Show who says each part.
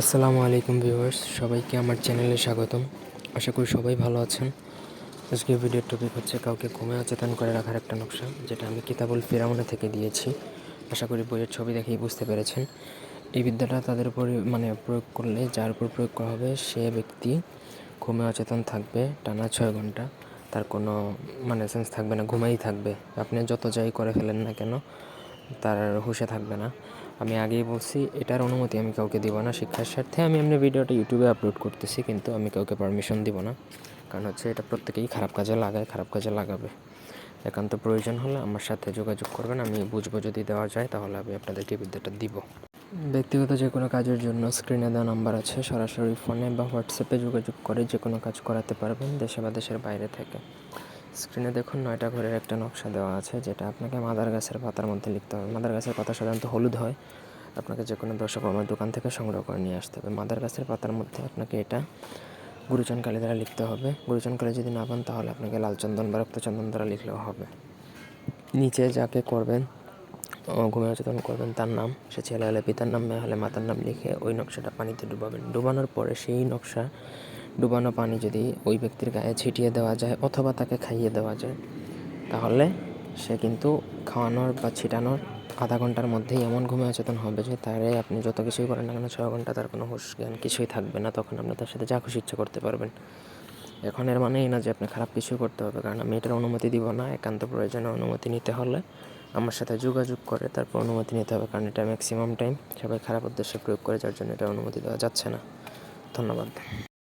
Speaker 1: আসসালামু আলাইকুম ভিউয়ার্স, সবাইকে আমার চ্যানেলে স্বাগতম। আশা করি সবাই ভালো আছেন। আজকে ভিডিওর টপিক হচ্ছে কাউকে ঘুমে অচেতন করে রাখার একটা নকশা, যেটা আমি কিতাবুল ফেরাউনে থেকে দিয়েছি। আশা করি বইয়ের ছবি দেখেই বুঝতে পেরেছেন। এই বিদ্যাটা তাদের উপর মানে প্রয়োগ করলে, যার উপর প্রয়োগ করা হবে, সে ব্যক্তি ঘুমে অচেতন থাকবে টানা ছয় ঘণ্টা। তার কোনো মানে সেন্স থাকবে না, ঘুমাই থাকবে। আপনি যত যাই করে ফেলেন না কেন তার হুঁশে থাকবে না। আমি আগেই বলছি, এটার অনুমতি আমি কাউকে দিব না। শিক্ষার স্বার্থে আমি এমনি ভিডিওটা ইউটিউবে আপলোড করতেছি, কিন্তু আমি কাউকে পারমিশন দিব না। কারণ হচ্ছে এটা প্রত্যেকেই খারাপ কাজে লাগায়, খারাপ কাজে লাগাবে। একান্ত প্রয়োজন হলে আমার সাথে যোগাযোগ করবেন, আমি বুঝব যদি দেওয়া যায়, তাহলে আমি আপনাদেরকে বিদ্যাটা দিব। ব্যক্তিগত যে কোনো কাজের জন্য স্ক্রিনে দেওয়া নাম্বার আছে, সরাসরি ফোনে বা হোয়াটসঅ্যাপে যোগাযোগ করে যে কোনো কাজ করাতে পারবেন, দেশে বা দেশের বাইরে থেকে। স্ক্রিনে দেখুন, নয়টা ঘরের একটা নকশা দেওয়া আছে, যেটা আপনাকে মাদার গাছের পাতার মধ্যে লিখতে হবে। মাদার গাছের পাতা সাধারণত হলুদ হয়। আপনাকে যে কোনো দর্শক আমার দোকান থেকে সংগ্রহ করে নিয়ে আসতে হবে। মাদার গাছের পাতার মধ্যে আপনাকে এটা গুরুচন কালি দ্বারা লিখতে হবে। গুরুচন কালি যদি না পান, তাহলে আপনাকে লাল চন্দন বা রক্তচন্দন দ্বারা লিখলেও হবে। নিচে যাকে করবেন ঘুমে অচেতন করবেন, তার নাম, সে ছেলে হলে পিতার নাম, মেয়ে হলে মাতার নাম লিখে ওই নকশাটা পানিতে ডুবাবেন। ডুবানোর পরে সেই নকশা ডুবানো পানি যদি ওই ব্যক্তির গায়ে ছিটিয়ে দেওয়া যায় অথবা তাকে খাইয়ে দেওয়া যায়, তাহলে সে কিন্তু খাওয়ানোর বা ছিটানোর আধা ঘণ্টার মধ্যেই এমন ঘুমে অচেতন হবে যে তারে আপনি যত কিছুই করেন না কেন, ছ ঘণ্টা তার কোনো হুশ জ্ঞান কিছুই থাকবে না। তখন আপনি তার সাথে যা খুশি ইচ্ছা করতে পারবেন। এখন এর মানেই না যে আপনি খারাপ কিছু করতে হবে, কারণ আমি এটার অনুমতি দিব না। একান্ত প্রয়োজনে অনুমতি নিতে হলে আমার সাথে যোগাযোগ করে, তারপর অনুমতি নিতে হবে, কারণ এটা ম্যাক্সিমাম টাইম সবাই খারাপ উদ্দেশ্যে প্রয়োগ করে, যার জন্য এটা অনুমতি দেওয়া যাচ্ছে না। ধন্যবাদ।